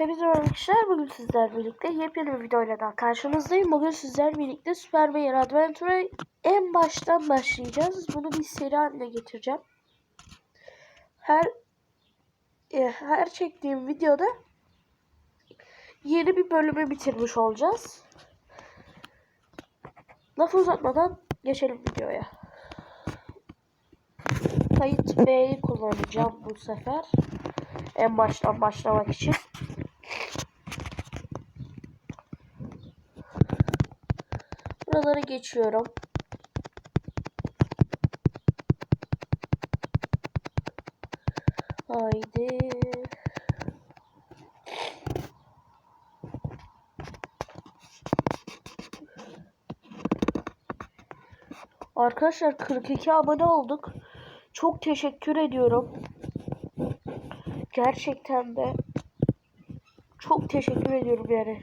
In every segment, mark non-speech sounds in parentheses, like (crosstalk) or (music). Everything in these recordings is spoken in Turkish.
Hepinize merhaba. Bugün sizlerle birlikte yepyeni bir videoyla daha karşınızdayım. Bugün sizlerle birlikte Super Mario Adventure'a en baştan başlayacağız. Bunu bir seri haline getireceğim. Her e, her çektiğim videoda yeni bir bölümü bitirmiş olacağız. Lafı uzatmadan geçelim videoya. Kayıt B'yi kullanacağım bu sefer. En baştan başlamak için. Buraları geçiyorum. Haydi. Arkadaşlar 42 abone olduk. Çok teşekkür ediyorum. Gerçekten de çok teşekkür ediyorum yani.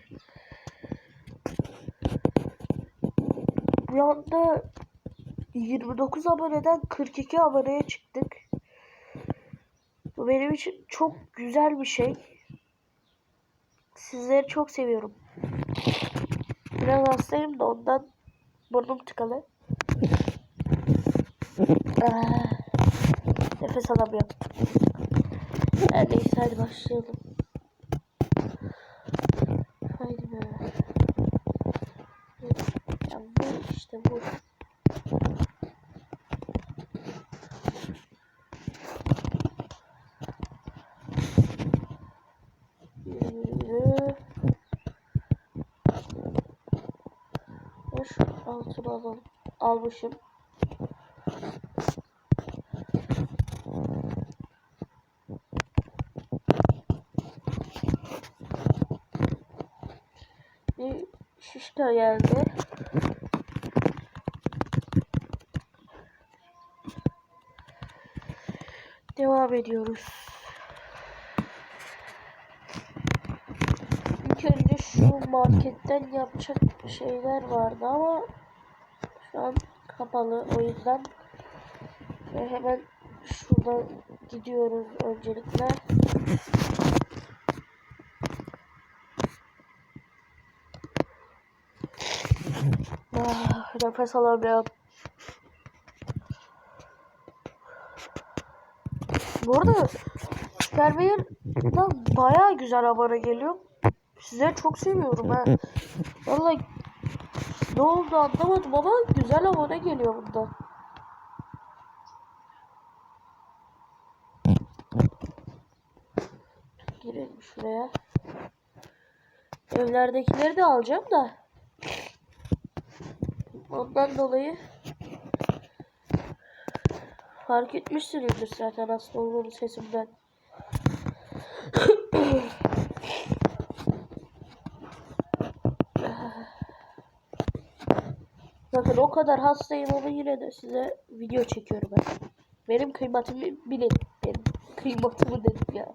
Bir anda 29 aboneden 42 aboneye çıktık. Bu benim için çok güzel bir şey. Sizleri çok seviyorum. Biraz hastayım da ondan burnum tıkalı. Ah, nefes alamıyorum. Her neyse hadi başlayalım. Haydi be. Ya vur işte. Ve şu altını alalım. Almışım. Bir şişka geldi. Ediyoruz. İlk önce şu marketten yapacak şeyler vardı ama şu an kapalı o yüzden ve hemen şuradan gidiyoruz öncelikle. Ah, nefes alamıyorum. Bu arada Superbear'dan bayağı güzel abone geliyor. Sizleri çok seviyorum ha. Vallahi ne oldu anlamadım ama güzel abone geliyor bunda. Girelim şuraya. Evlerdekileri de alacağım da. Ondan dolayı fark etmişsinizdir zaten hasta olduğum sesimden. Bakın o kadar hastayım ama yine de size video çekiyorum ben. Benim kıymetimi bilin. Benim kıymetimi dedim ya.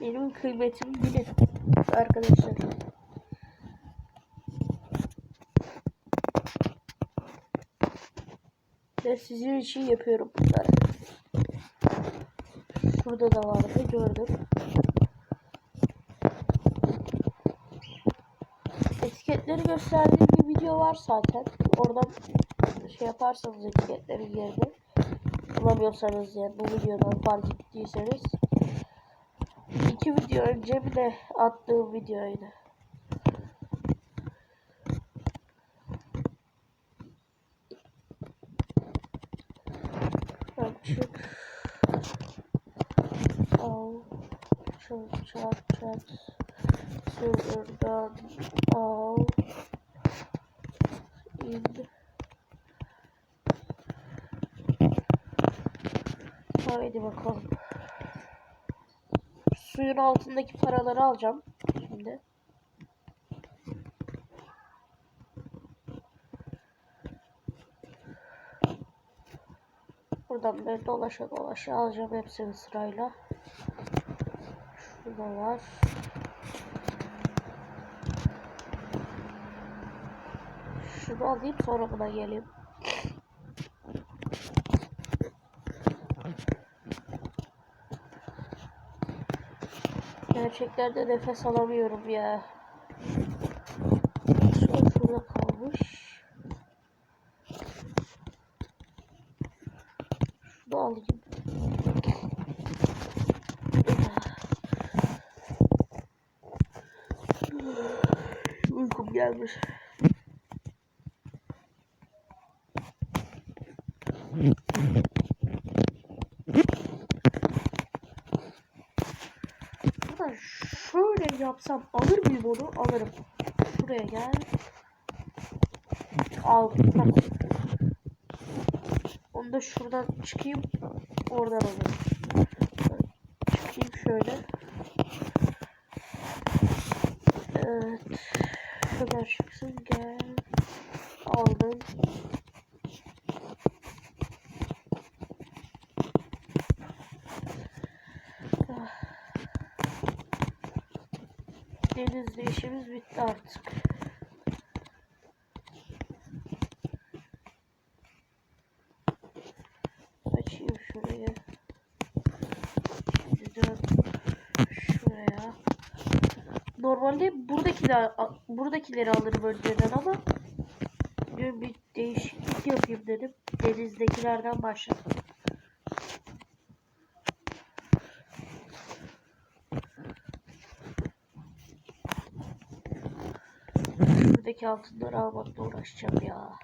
Benim kıymetimi bilin arkadaşlar. Ve sizin için yapıyorum bunları. Şurada da vardı gördüm. Etiketleri gösterdiğim bir video var zaten. Oradan şey yaparsanız etiketlerin yerini bulamıyorsanız yani bu videodan fark ettiyseniz iki video önce bile attığım videoydu. Açık. Al. Çat çat. Silver'dan al. İn. Haydi bakalım. Suyun altındaki paraları alacağım şimdi. Buradan böyle dolaşa dolaşa alacağım hepsini sırayla. Bu da var. Şunu alayım sonra buna geleyim. Gerçeklerde nefes alamıyorum ya. Gelmiş. Ulan şöyle yapsam alır mıyım onu? Alırım. Şuraya gel. Al. Bak. Onu da şuradan çıkayım. Oradan alırım. Çıkayım şöyle. Evet. Şuradan çıksın gel. Aldım. Ah. Denizde işimiz bitti artık. Açayım şurayı. Şimdi şuraya. Normalde buradakiler buradakileri alırım önceden ama bugün bir değişiklik yapayım dedim. Denizdekilerden başladım. Şuradaki altınları almakla uğraşacağım ya.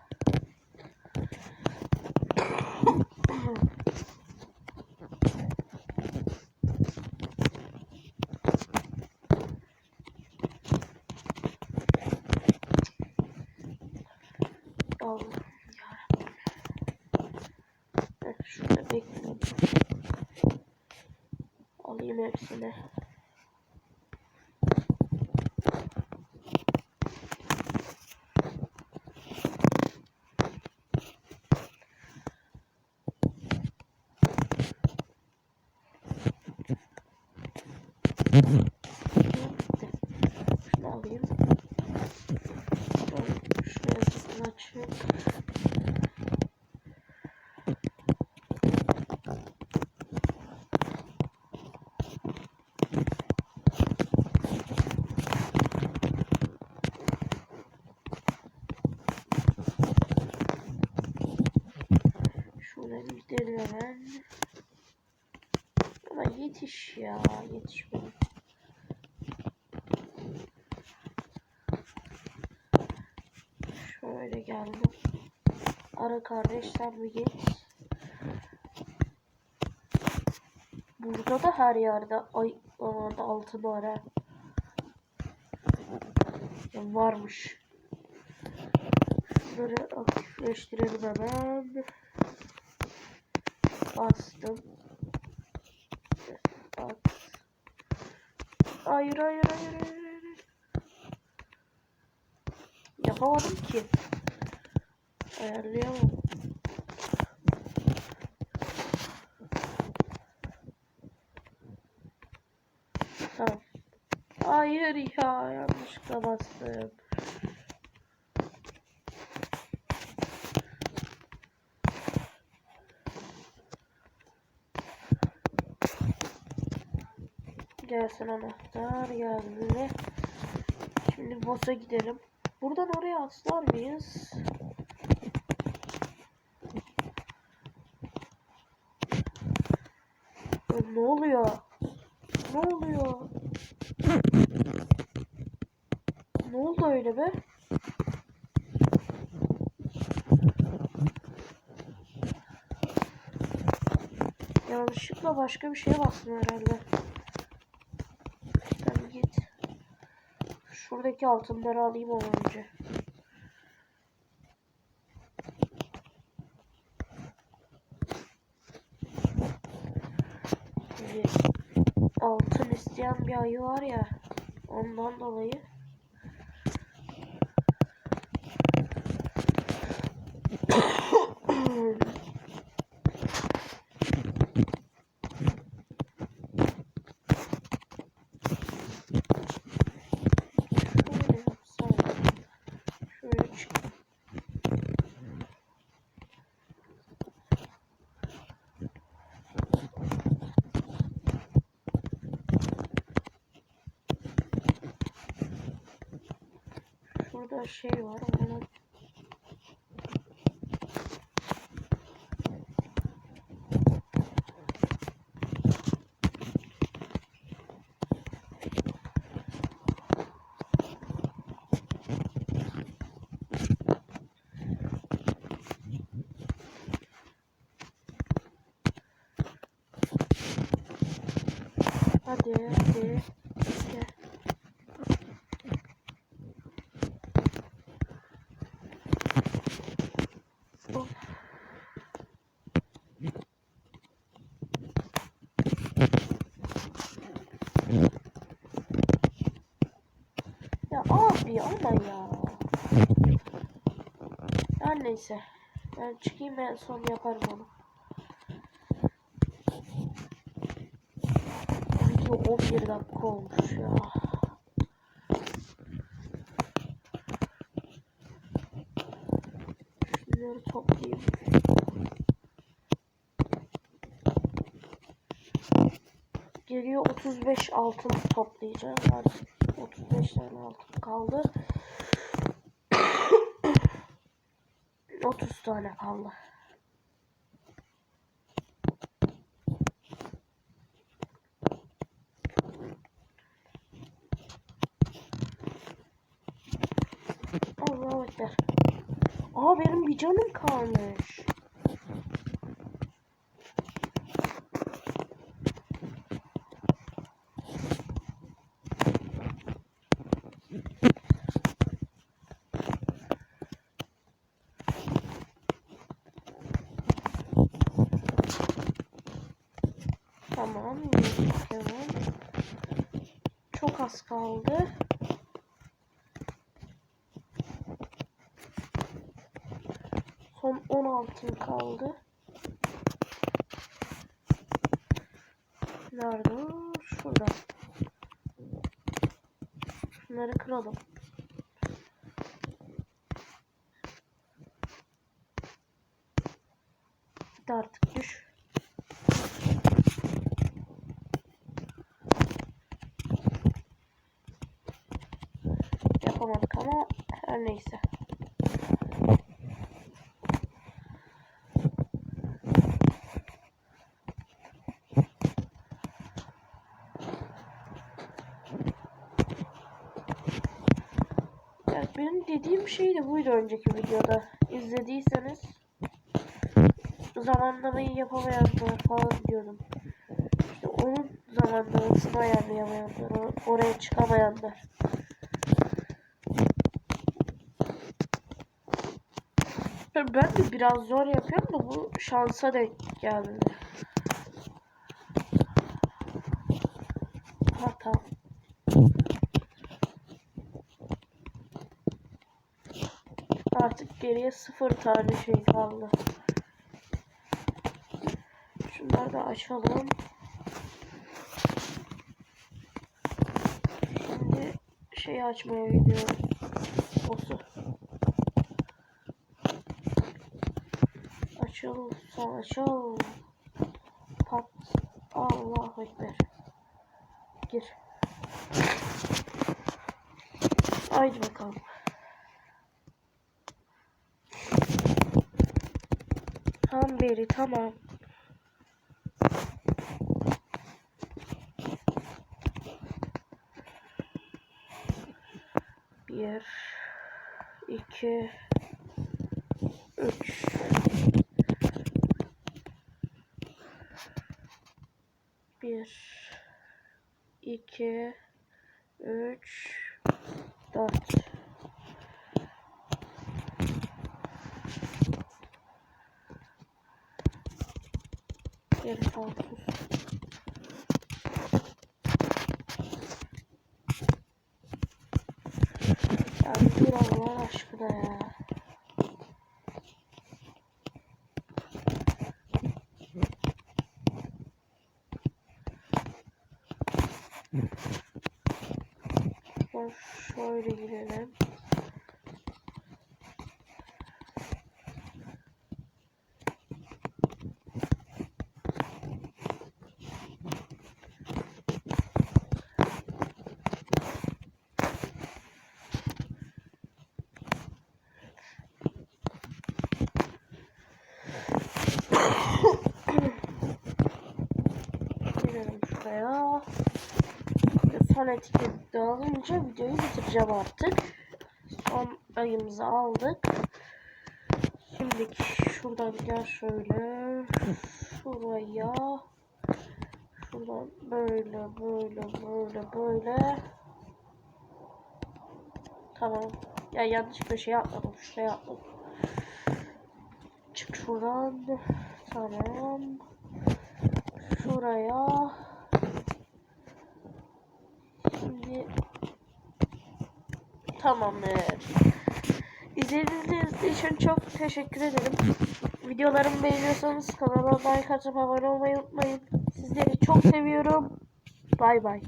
Şurada bekliyorum. Alayım hepsini. Şunu alayım. Şuraya zıpla çık. Şuradan gidelim hemen. Ama yetiş ya, yetiş benim. Şöyle geldim. Ara kardeş sen bir geç. Burada da her yerde ay orada altın var. Ya varmış. Şunları aktifleştirelim hemen. Bastım. Bak. Hayır hayır hayır hayır. hayır. Yapamadım ki. Ayarlayamam. Tamam. Hayır ya yanlışlıkla bastım. Gelsin anahtar geldi. Şimdi boss'a gidelim. Buradan oraya atlar mıyız? Ne oluyor? Ne oluyor? Ne oldu öyle be? Yanlışlıkla başka bir şeye bastım herhalde. Şuradaki altınları alayım onu önce. Altın isteyen bir ayı var ya. Ondan dolayı. Şöyle yapsam. Şöyle çık. Şurada şey var. Onu Hadi hadi. Gel. Of. Ya abi ama ya. Her neyse. Ben çıkayım en son yaparım onu. Video 11 dakika olmuş ya. Şunları toplayayım. Geriye 35 altın toplayacağım. Artık 35 tane altın kaldı. (coughs) 30 tane kaldı. Allah'a ekber. Aa benim bir canım kalmış. Tamam. Tamam. Çok az kaldı. Son 10 altın kaldı. Nerede? Şurada. Şunları kıralım. Hadi artık düş. Yapamadık ama her neyse. Evet benim dediğim şey de buydu önceki videoda. İzlediyseniz zamanlamayı yapamayanlar falan diyordum. İşte onun zamanlamasını ayarlayamayanlar, oraya çıkamayanlar. Ben de biraz zor yapıyorum da bu şansa denk geldi. Ha tamam. Artık geriye sıfır tane şey kaldı. Şunları da açalım. Şimdi şeyi açmaya gidiyorum. Boss'u. Açıl, son açıl. Pat. Allahu Ekber. Gir. Haydi bakalım. Tam beri tamam. Bir, iki, üç. Bir, iki, üç, dört. Geri kalsın. Ya bir Allah aşkına ya. Ben şöyle girelim. Son etiket de alınca videoyu bitireceğim artık. Son ayımızı aldık. Şimdi şuradan gel şöyle. Şuraya. Şuradan böyle böyle böyle böyle. Tamam. Ya yanlış bir şey yapmadım. Şuraya atladım. Çık şuradan. Tamam. Şuraya. Şimdi tamamdır. İzlediğiniz için çok teşekkür ederim. Videolarımı beğeniyorsanız kanala like atıp abone olmayı unutmayın. Sizleri çok seviyorum. Bay bay.